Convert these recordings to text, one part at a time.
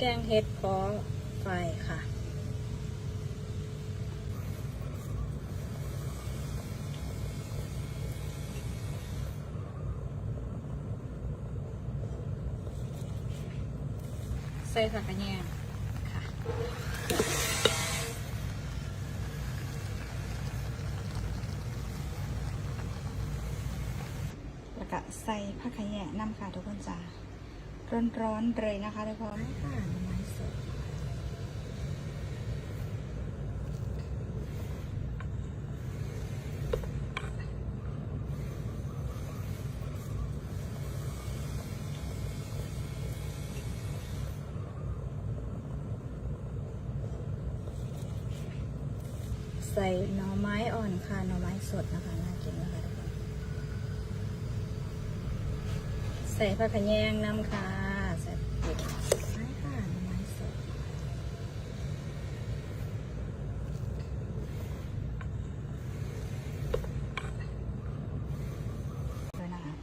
แกงเห็ดเพาะไฟค่ะ ใส่ผักกระแยงค่ะแล้วก็ใส่ผักขะแยงน้ำค่ะทุกคนจ้าร้อนๆเลยนะคะทุกคน ค่ะหน่อไม้สด ใส่หน่อไม้อ่อนค่ะหน่อไม้สดนะคะน่ากินนะคะทุกคนใส่ผักขะแยงน้ำค่ะใส่เผ็ดไม้ค่ะหน่อไม้สด ด้วยนะคะ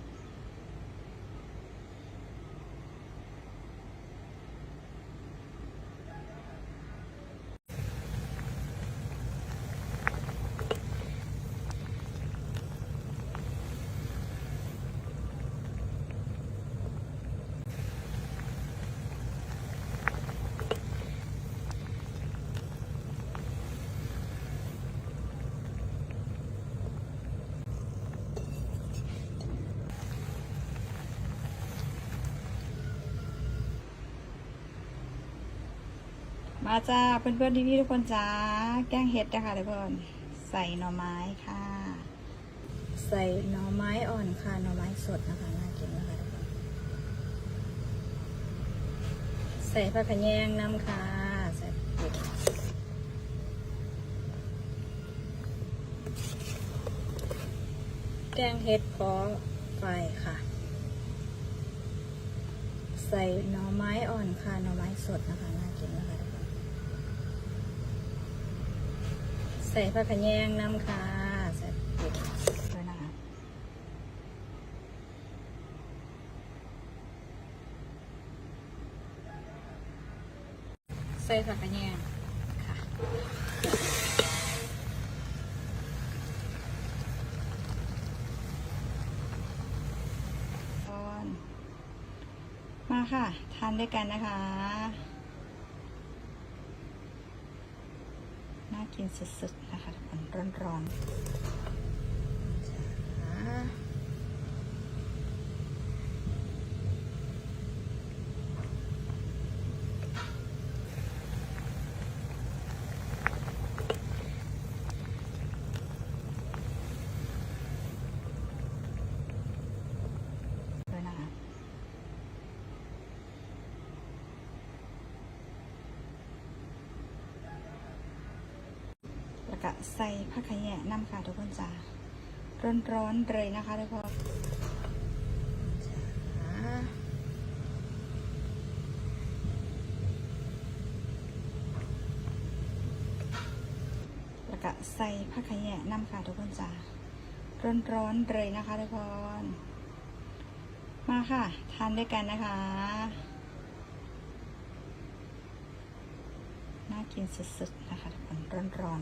มาจ้าเพื่อนๆพี่ๆทุกคนจ้า แกงเห็ดนะคะทุกคนใส่หน่อไม้ค่ะ ใส่หน่อไม้อ่อนค่ะหน่อไม้สดนะคะน่ากินมากค่ะทุกคนใส่ผักขะแยงน้ำค่ะใส่แกงเห็ดเพาะไฟค่ะใส่หน่อไม้อ่อนค่ะหน่อไม้สดนะคะน่ากินมากค่ะทุกคน ใส่ผักขะแยงน้ำค่ะใส่เผ็ดด้วยนะคะใส่ผักกระแยงค่ะก่อนมาค่ะ ทานด้วยกันนะคะ น่า กินสุดๆนะคะทุกคนร้อนๆด้วยนะคะ ก็ใส่ผักขะแยงน้ำค่ะทุกคนจ้าร้อนๆเลยนะคะทุกคนแล้วก็ใส่ผักขะแยงน้ำค่ะทุกคนจ้าร้อนๆเลยนะคะทุกคนมาค่ะทานด้วยกันนะคะน่ากินสุดๆนะคะทุกคนร้อน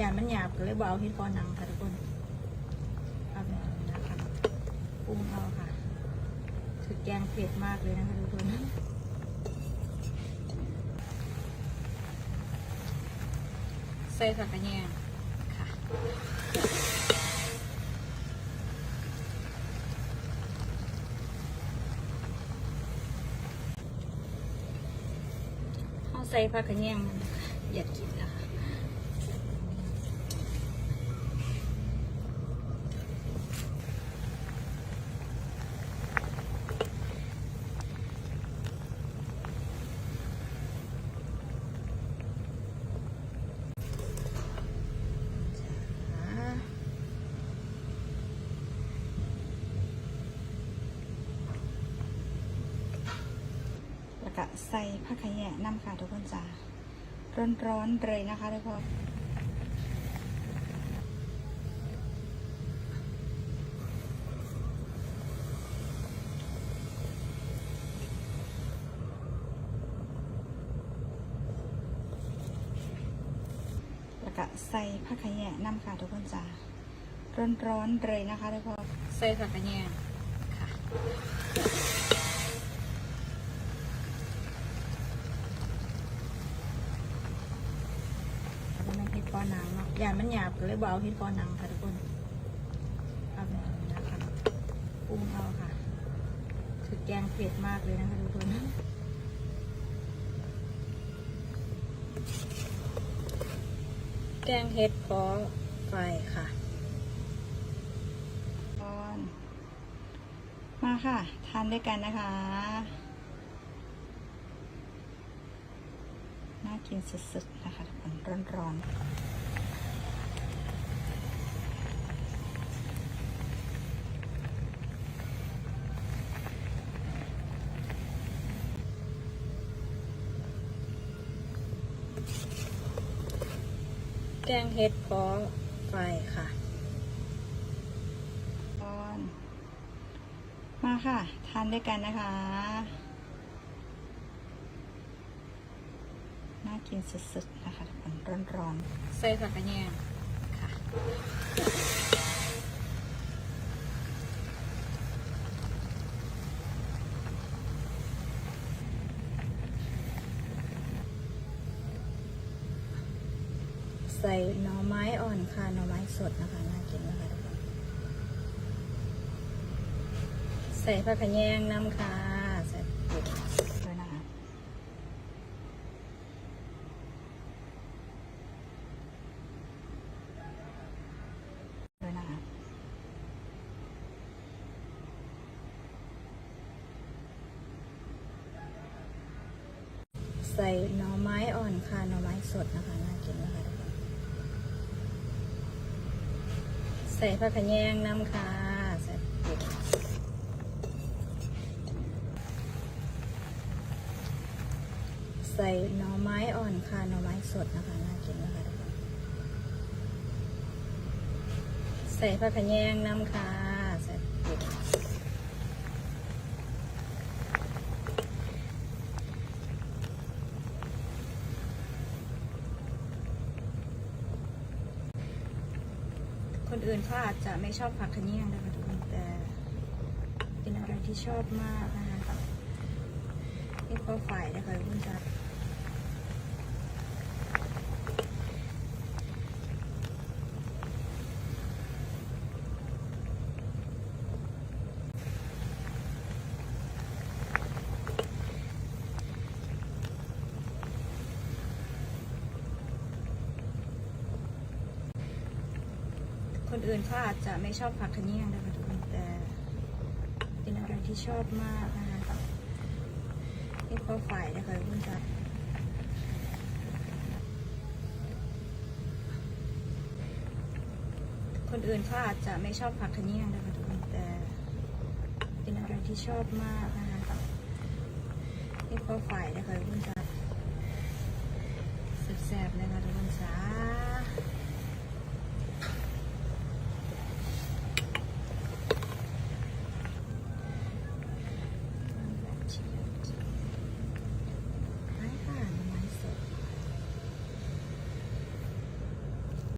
ยานมันหยาบก็เลยเอาเห็ดพอหนังค่ะทุกคนเอาแบบนี้นะคะปรุงเอาค่ะคือแกงเผ็ดมากเลยนะคะทุกคนใส่ผักกระแยงค่ะเอาใส่ผักกระแยงมันนะคะอยากกินนะคะ แล้วก็ ใส่ผักขยะน้ำค่ะทุกคนจ้าร้อนๆเลยนะคะทุกคนแล้วก็ใส่ผักขยะน้ำค่ะทุกคนจ้าร้อนๆเลยนะคะทุกคนใส่ผักกระแยค่ะ แล้วมันเห็ด พอหนังเนาะยานมันหยาบก็เลยบเอาเห็ดพอหนังค่ะทุกคนเอาแบบนี้นะคะปรุงเอาค่ะคือแกงเผ็ดมากเลยนะคะทุกคนแกงเห็ดพอไฟค่ะก่อนมาค่ะ ทานด้วยกันนะคะ น่ากินสุดๆนะคะทุกคนร้อนๆแกงเห็ดพอไฟค่ะก่อนมาค่ะ ทานด้วยกันนะคะ น่า กินสุดๆนะคะทุกคนร้อนใส่ผักกระแยงค่ะใส่หน่อไม้อ่อนค่ะหน่อไม้สดนะคะน่ากินนะคะทุกคนใส่ผักกระแยงน้ำค่ะใส่เผ็ด ๆด้วยนะคะ ด้วยนะคะ ใส่หน่อไม้อ่อนค่ะหน่อไม้สดนะคะน่ากินนะคะทุกคนใส่ผักกระแยงน้ำค่ะใส่เผ็ดใส่หน่อไม้อ่อนค่ะหน่อไม้สดนะคะน่ากินนะคะทุกคนใส่ผักกระแยงน้ำค่ะ ใส่เผ็ด คนอื่นเขาอาจจะไม่ชอบผักขะเนียงนะคะทุกคนแต่เป็นอะไรที่ชอบมากนะคะนี่ก็ฝ่ายนะคะคุณจ๊ะ คนอื่นเขาอาจจะไม่ชอบผักขะเนียงนะคะทุกคนแต่เป็นอะไรที่ชอบมากนะคะนี่ก็ฝ่ายนะคะคุณจ๊ะคนอื่นเขาอาจจะไม่ชอบผักขะเนียงนะคะทุกคนแต่เป็นอะไรที่ชอบมากนะคะนี่ก็ฝ่ายนะคะคุณจ๊ะ